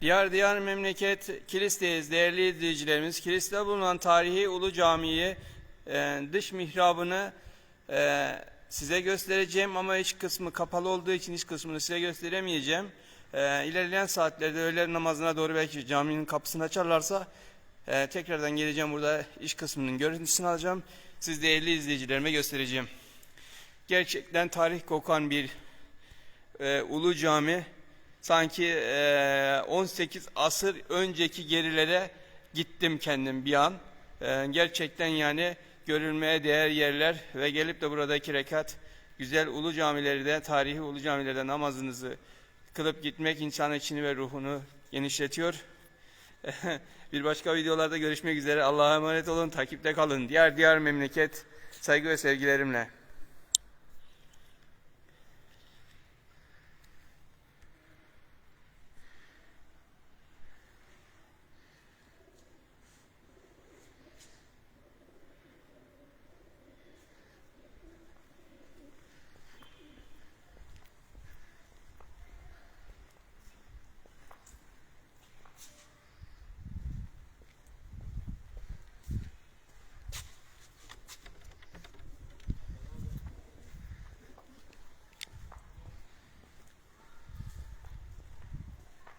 Diyar diyar memleket Kilis'teyiz değerli izleyicilerimiz. Kilis'te bulunan tarihi Ulu Camii'yi e, dış mihrabını e, size göstereceğim ama iç kısmı kapalı olduğu için iç kısmını size gösteremeyeceğim. E, ilerleyen saatlerde öğle namazına doğru belki caminin kapısını açarlarsa e, tekrardan geleceğim burada iç kısmının görüntüsünü alacağım. Siz değerli izleyicilerime göstereceğim. Gerçekten tarih kokan bir e, Ulu Cami sanki e, 18 asır önceki gerilere gittim kendim bir an. E, gerçekten yani görülmeye değer yerler ve gelip de buradaki rekat güzel Ulu Camileri de tarihi Ulu Camilerde namazınızı kılıp gitmek insan içini ve ruhunu genişletiyor. bir başka videolarda görüşmek üzere. Allah'a emanet olun. Takipte kalın. Diğer diğer memleket saygı ve sevgilerimle.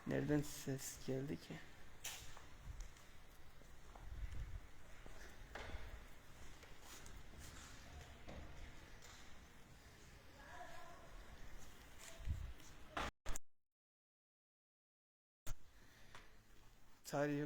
Nereden ses geldi ki? Tarihi